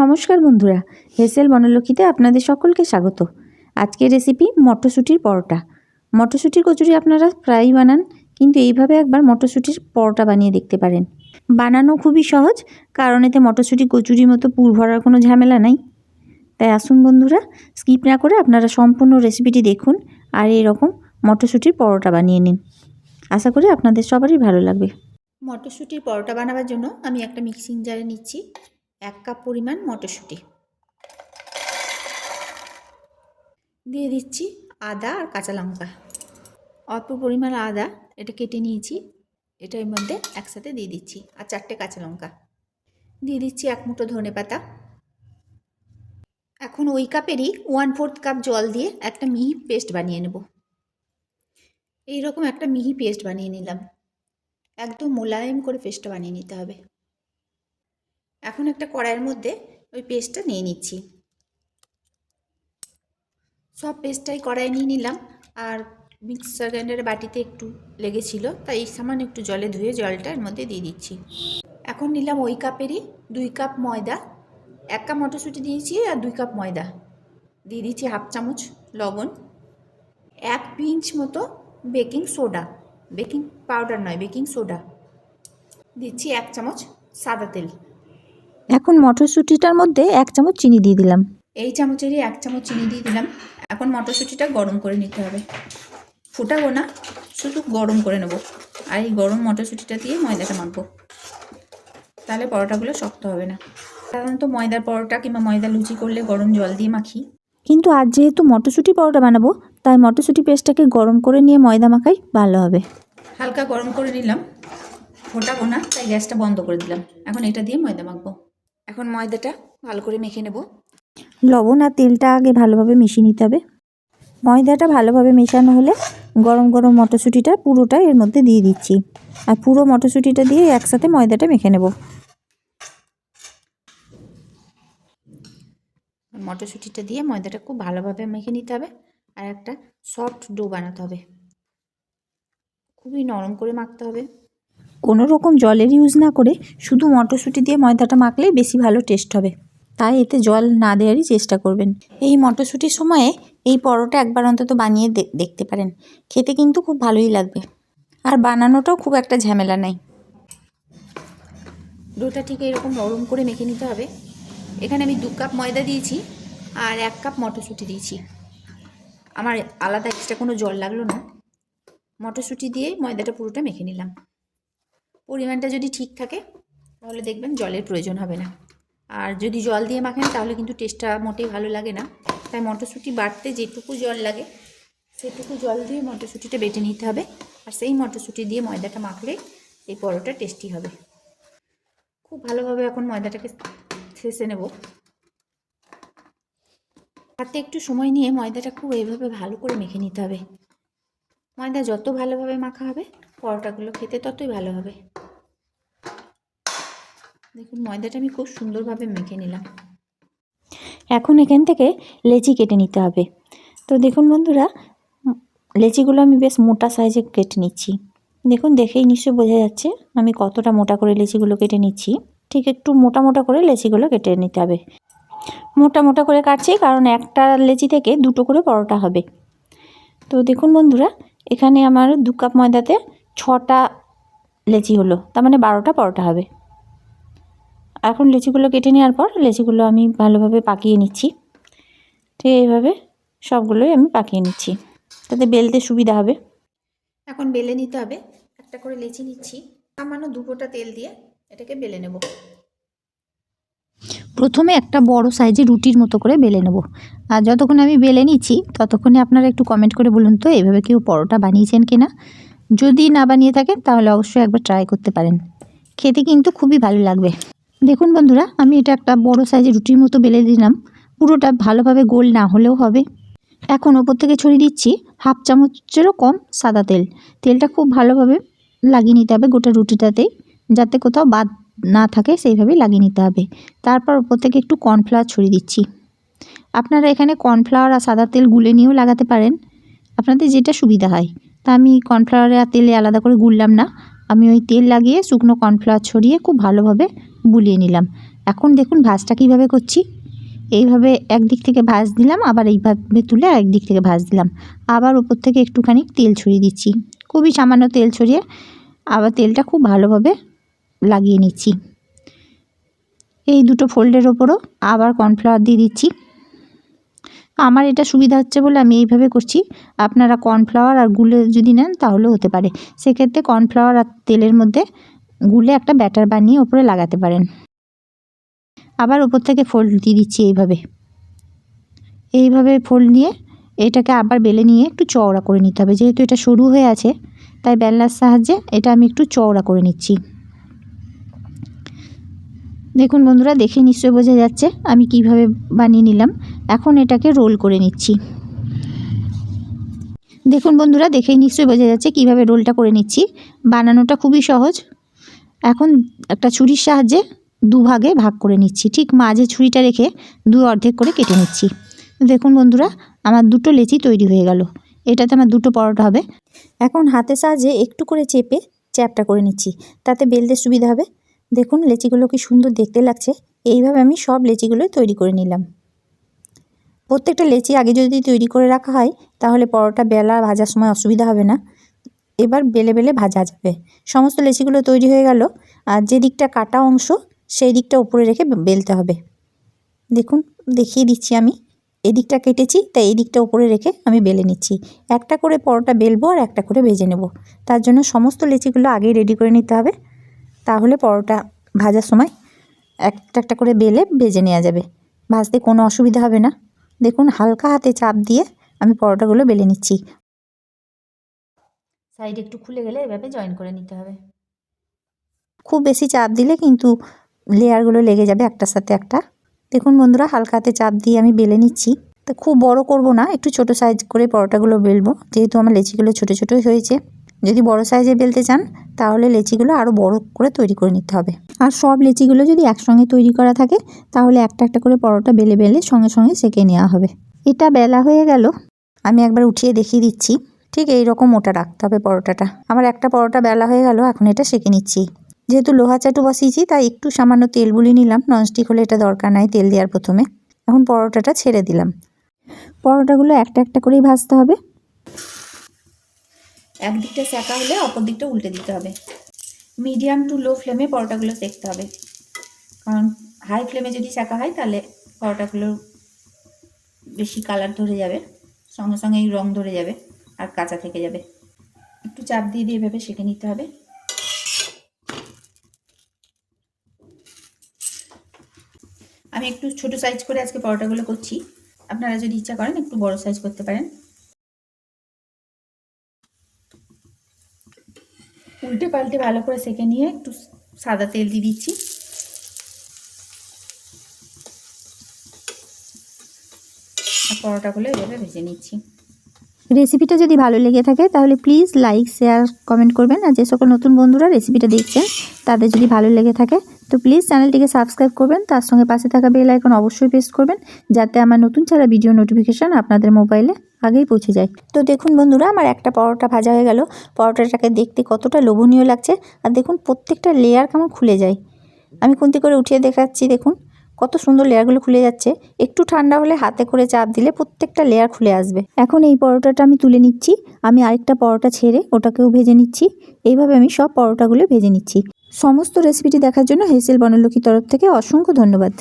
নমস্কার বন্ধুরা, হেসেল বনলক্ষীতে আপনাদের সকলকে স্বাগত। আজকের রেসিপি মটরশুঁটির পরোটা। মটরশুঁটির কচুরি আপনারা প্রায়ই বানান, কিন্তু এইভাবে একবার মটরশুঁটির পরোটা বানিয়ে দেখতে পারেন। বানানো খুবই সহজ, কারণ এতে মটরশুঁটি কচুরির মতো পুর ভরার কোনো ঝামেলা নাই। তাই আসুন বন্ধুরা স্কিপ না করে আপনারা সম্পূর্ণ রেসিপিটি দেখুন আর এরকম মটরশুঁটির পরোটা বানিয়ে নিন। আশা করি আপনাদের সবারই ভালো লাগবে। মটরশুঁটির পরোটা বানাবার জন্য আমি একটা মিক্সিং জারে নিচ্ছি। এক কাপ পরিমাণ মটরশুঁটি। দিয়ে দিচ্ছি আদা আর কাঁচা লঙ্কা। অল্প পরিমাণ আদা এটা কেটে নিয়েছি এটা এর মধ্যে একসাথে দিয়ে দিচ্ছি, আর চারটে কাঁচা লঙ্কা। দিয়ে দিচ্ছি এক মুঠো ধনে পাতা। এখন ওই কাপেরই ওয়ান ফোর্থ কাপ জল দিয়ে একটা মিহি পেস্ট বানিয়ে নেব। এইরকম একটা মিহি পেস্ট বানিয়ে নিলাম। একদম মোলায়েম করে পেস্টটা বানিয়ে নিতে হবে। এখন একটা কড়াইয়ের মধ্যে ওই পেস্টটা নিয়ে নিচ্ছি। সব পেস্টটাই কড়াই নিয়ে নিলাম। আর মিক্সার গ্রাইন্ডারের বাটিতে একটু লেগেছিল, তাই সামান্য একটু জলে ধুয়ে জলটা এর মধ্যে দিয়ে দিচ্ছি। এখন নিলাম ওই কাপেরই দুই কাপ ময়দা, এক কাপ মটরশুঁটি দিয়েছি আর দুই কাপ ময়দা। দিয়ে দিচ্ছি হাফ চামচ লবণ, এক পিঞ্চ মতো বেকিং সোডা। বেকিং পাউডার নয়, বেকিং সোডা। দিচ্ছি এক চামচ সাদা তেল। এখন মটরশুঁটিটার মধ্যে এক চামচ চিনি দিয়ে দিলাম। এই চামচেরই এক চামচ চিনি দিয়ে দিলাম। এখন মটরশুঁটিটা গরম করে নিতে হবে। ফুটাবো না শুধু গরম করে নেব। আর এই গরম মটরশুঁটিটা দিয়ে ময়দাটা মাখবো। তাহলে পরোটাগুলো শক্ত হবে না। সাধারণত ময়দার পরোটা কিংবা ময়দা লুচি করলে গরম জল দিয়ে মাখি। কিন্তু আজ যেহেতু মটরশুঁটি পরোটা বানাবো তাই মটরশুঁটি পেস্টটাকে গরম করে নিয়ে ময়দা মাখাই ভালো হবে। হালকা গরম করে নিলাম। ফোটাবো না তাই গ্যাসটা বন্ধ করে দিলাম। এখন এটা দিয়ে ময়দা মাখবো। এখন ময়দাটা ভালো করে মেখে নেব। লবণ আর তেলটা আগে ভালোভাবে মিশিয়ে নিতে হবে। ময়দাটা ভালোভাবে মেশানো হলে গরম গরম মটরশুঁটিটা পুরোটা এর মধ্যে দিয়ে দিচ্ছি। আর পুরো মটরশুঁটিটা দিয়ে একসাথে ময়দাটা মেখে নেব। মটরশুঁটিটা দিয়ে ময়দাটা খুব ভালোভাবে মেখে নিতে হবে আর একটা সফট ডো বানাতে হবে। খুবই নরম করে মাখতে হবে। কোনো রকম জলের ইউজ না করে শুধু মটরশুঁটি দিয়ে ময়দাটা মাখলেই বেশি ভালো টেস্ট হবে। তাই এতে জল না দেওয়ারই চেষ্টা করবেন। এই মটরশুঁটির সময়ে এই পরোটা একবার অন্তত বানিয়ে দেখতে পারেন। খেতে কিন্তু খুব ভালোই লাগবে। আর বানানোটাও খুব একটা ঝামেলা নাই। ডোটা ঠিক এরকম নরম করে মেখে নিতে হবে। এখানে আমি দু কাপ ময়দা দিয়েছি আর এক কাপ মটরশুঁটি দিয়েছি। আমার আলাদা এক্সট্রা কোনো জল লাগল না। মটরশুঁটি দিয়ে ময়দাটা পুরোটা মেখে নিলাম। পরিমাণটা যদি ঠিক থাকে, তাহলে দেখবেন জলের প্রয়োজন হবে না। আর যদি জল দিয়ে মাখেন, তাহলে কিন্তু টেস্টটা মোটেই ভালো লাগে না। তাই মটরশুঁটি বাটতে যেটুকু জল লাগে, সেটুকু জল দিয়ে মটরশুঁটিটা বেটে নিতে হবে। আর সেই মটরশুঁটি দিয়ে ময়দাটা মাখলে এই পরোটা টেস্টি হবে। খুব ভালোভাবে এখন ময়দাটাকে ছেঁচে নেব। হাতে একটু সময় নিয়ে ময়দাটা খুব এইভাবে ভালো করে মেখে নিতে হবে। ময়দা যত ভালোভাবে মাখা হবে পরোটাগুলো খেতে ততই ভালো হবে। দেখুন, ময়দাটা আমি খুব সুন্দরভাবে মেখে নিলাম। এখন এখান থেকে লেচি কেটে নিতে হবে। তো দেখুন বন্ধুরা, লেচিগুলো আমি বেশ মোটা সাইজে কেটে নিচ্ছি। দেখুন, দেখেই নিশ্চয়ই বোঝা যাচ্ছে আমি কতটা মোটা করে লেচিগুলো কেটে নিচ্ছি। ঠিক একটু মোটা মোটা করে লেচিগুলো কেটে নিতে হবে। মোটা মোটা করে কাটছি, কারণ একটা লেচি থেকে দুটো করে পরোটা হবে। তো দেখুন বন্ধুরা, এখানে আমার দু কাপ ময়দাতে ছটা লেচি হলো তার মানে বারোটা পরোটা হবে। এখন লেচিগুলো কেটে নেওয়ার পর লেচিগুলো আমি ভালোভাবে পাকিয়ে নিচ্ছি। ঠিক এইভাবে সবগুলোই আমি পাকিয়ে নিচ্ছি। তাতে বেলতে সুবিধা হবে। এখন বেলে নিতে হবে। একটা করে লেচি নিচ্ছি। সামান্য দুপোটা তেল দিয়ে এটাকে বেলে নেব। প্রথমে একটা বড় সাইজে রুটির মতো করে বেলে নেব। আর যতক্ষণ আমি বেলে নিচ্ছি ততক্ষণে আপনারা একটু কমেন্ট করে বলুন তো এইভাবে কেউ পরোটা বানিয়েছেন কিনা। যদি না বানিয়ে থাকেন তাহলে অবশ্যই একবার ট্রাই করতে পারেন। খেতে কিন্তু খুবই ভালো লাগবে। দেখুন বন্ধুরা, আমি এটা একটা বড় সাইজের রুটির মতো বেলে দিলাম। পুরোটা ভালোভাবে গোল না হলেও হবে। এখন ওপর থেকে ছড়িয়ে দিচ্ছি হাফ চামচেরও কম সাদা তেল। তেলটা খুব ভালোভাবে লাগিয়ে নিতে হবে গোটা রুটিটাতেই যাতে কোথাও বাদ না থাকে সেইভাবেই লাগিয়ে নিতে হবে। তারপর ওপর থেকে একটু কর্নফ্লাওয়ার ছড়িয়ে দিচ্ছি। আপনারা এখানে কর্নফ্লাওয়ার আর সাদা তেল গুলে নিয়েও লাগাতে পারেন। আপনাদের যেটা সুবিধা হয়। তা আমি কর্নফ্লাওয়ারে আর তেলে আলাদা করে গুললাম না। আমি ওই তেল লাগিয়ে শুকনো কর্নফ্লাওয়ার ছড়িয়ে খুব ভালোভাবে বুলিয়ে নিলাম। এখন দেখুন ভাজটা কীভাবে করছি। এইভাবে একদিক থেকে ভাজ দিলাম, আবার এইভাবে তুলে আর একদিক থেকে ভাজ দিলাম। আবার উপর থেকে একটুখানি তেল ছড়িয়ে দিচ্ছি। খুবই সামান্য তেল ছড়িয়ে আবার তেলটা খুব ভালোভাবে লাগিয়ে নিচ্ছি। এই দুটো ফোল্ডের ওপরও আবার কর্নফ্লাওয়ার দিয়ে দিচ্ছি। আমার এটা সুবিধা হচ্ছে বলে আমি এইভাবে করছি। আপনারা কর্নফ্লাওয়ার আর গুলে যদি নেন তাহলেও হতে পারে। সেক্ষেত্রে কর্নফ্লাওয়ার আর তেলের মধ্যে গুলে একটা ব্যাটার বানিয়ে ওপরে লাগাতে পারেন। আবার ওপর থেকে ফোল্ড দিয়ে দিচ্ছি এইভাবে। এইভাবে ফোল্ড দিয়ে এটাকে আবার বেলে নিয়ে একটু চওড়া করে নিতে হবে। যেহেতু এটা সরু হয়ে আছে, তাই বেলনার সাহায্যে এটা আমি একটু চওড়া করে নিচ্ছি। দেখুন বন্ধুরা, দেখে নিশ্চয়ই বোঝা যাচ্ছে আমি কীভাবে বানিয়ে নিলাম। এখন এটাকে রোল করে নিচ্ছি। দেখুন বন্ধুরা দেখেই নিশ্চয়ই বোঝা যাচ্ছে কীভাবে রোলটা করে নিচ্ছি। বানানোটা খুবই সহজ। এখন একটা ছুরির সাহায্যে দুভাগে ভাগ করে নিচ্ছি। ঠিক মাঝে ছুরিটা রেখে দু অর্ধেক করে কেটে নিচ্ছি। দেখুন বন্ধুরা, আমার দুটো লেচি তৈরি হয়ে গেল। এটাতে আমার দুটো পরোটা হবে। এখন হাতের সাহায্যে একটু করে চেপে চ্যাপটা করে নিচ্ছি। তাতে বেলতে সুবিধা হবে। দেখুন, লেচিগুলো কি সুন্দর দেখতে লাগছে। এইভাবে আমি সব লেচিগুলোই তৈরি করে নিলাম। প্রত্যেকটা লেচি আগে যদি তৈরি করে রাখা হয়, তাহলে পরোটা বেলা ভাজার সময় অসুবিধা হবে না। এবার বেলে বেলে ভাজা যাবে। সমস্ত লেচিগুলো তৈরি হয়ে গেল। আর যে দিকটা কাটা অংশ, সেই দিকটা উপরে রেখে বেলতে হবে। দেখুন, দেখিয়ে দিচ্ছি আমি। এদিকটা কেটেছি, তাই এই দিকটা উপরে রেখে আমি বেলে নিচ্ছি। একটা করে পরোটা বেলবো আর একটা করে ভেজে নেব। তার জন্য সমস্ত লেচিগুলো আগেই রেডি করে নিতে হবে। তাহলে পরোটা ভাজার সময় একটা একটা করে বেলে ভেজে নেওয়া যাবে। ভাজতে কোনো অসুবিধা হবে না। দেখুন হালকা হাতে চাপ দিয়ে আমি পরোটাগুলো বেলে নিচ্ছি। সাইড একটু খুলে গেলে এভাবে জয়েন করে নিতে হবে। খুব বেশি চাপ দিলে কিন্তু লেয়ারগুলো লেগে যাবে একটার সাথে একটা। দেখুন বন্ধুরা হালকা হাতে চাপ দিয়ে আমি বেলে নিচ্ছি। তো খুব বড় করব না একটু ছোট সাইজ করে পরোটাগুলো বেলবো। যেহেতু আমার লেচিগুলো ছোট ছোটই হয়েছে। যদি বড় সাইজে বেলতে চান, তাহলে লেচিগুলো আরও বড় করে তৈরি করে নিতে হবে। আর সব লেচিগুলো যদি একসঙ্গে তৈরি করা থাকে, তাহলে একটা একটা করে পরোটা বেলে বেলে সঙ্গে সঙ্গে সেঁকে নেওয়া হবে। এটা বেলা হয়ে গেল। আমি একবার উঠিয়ে দেখিয়ে দিচ্ছি। ঠিক এই রকম মোটা রাখতে হবে পরোটাটা। আমার একটা পরোটা বেলা হয়ে গেল, এখন এটা সেঁকে নিচ্ছি। যেহেতু লোহা চাটু বসিয়েছি, তাই একটু সামান্য তেল বুলি নিলাম। ননস্টিক হলে এটা দরকার নাই তেল দেওয়ার প্রথমে। এখন পরোটাটা ছেড়ে দিলাম। পরোটাগুলো একটা একটা করেই ভাজতে হবে। একদিকটা সেঁকা হলে অপর দিকটা উল্টে দিতে হবে। মিডিয়াম টু লো ফ্লেমে পরোটাগুলো সেঁকতে হবে। কারণ হাই ফ্লেমে যদি সেঁকা হয়, তাহলে পরোটাগুলো বেশি কালার ধরে যাবে, সঙ্গে সঙ্গে এই রং ধরে যাবে আর কাঁচা থেকে যাবে। একটু চাপ দিয়ে দিয়ে এভাবে সেঁকে নিতে হবে। আমি একটু ছোট সাইজ করে আজকে পরোটাগুলো করছি। আপনারা যদি ইচ্ছা করেন একটু বড় সাইজ করতে পারেন। উল্টে পাল্টে ভালো করে সেঁকে নিয়ে একটু সাদা তেল দিয়ে দিচ্ছি। পরোটাগুলো এভাবে ভেজে নিচ্ছি। রেসিপিটা যদি ভালো লেগে থাকে তাহলে প্লিজ লাইক, শেয়ার, কমেন্ট করবেন। আর যে সকল নতুন বন্ধুরা রেসিপিটা দেখছেন, তাদের যদি ভালো লেগে থাকে, তো প্লিজ চ্যানেলটিকে সাবস্ক্রাইব করবেন। তার সঙ্গে পাশে থাকা বেল আইকন অবশ্যই প্রেস করবেন, যাতে আমার নতুন ছাড়া ভিডিও নোটিফিকেশান আপনাদের মোবাইলে আগেই পৌঁছে যায়। তো দেখুন বন্ধুরা, আমার একটা পরোটা ভাজা হয়ে গেল। পরোটাটাকে দেখতে কতটা লোভনীয় লাগছে। আর দেখুন, প্রত্যেকটা লেয়ার কেমন খুলে যায়। আমি খুন্তি করে উঠিয়ে দেখাচ্ছি, দেখুন। কত সুন্দর লেয়ারগুলো খুলে যাচ্ছে। একটু ঠান্ডা হলে হাতে করে চাপ দিলে প্রত্যেকটা লেয়ার খুলে আসবে। এখন এই পরোটাটা আমি তুলে নিচ্ছি। আমি আরেকটা পরোটা ছেড়ে ওটাকেও ভেজে নিচ্ছি। এইভাবে আমি সব পরোটাগুলো ভেজে নিচ্ছি। সমস্ত রেসিপিটি দেখার জন্য হেসেল বনলক্ষ্মীর তরফ থেকে অসংখ্য ধন্যবাদ।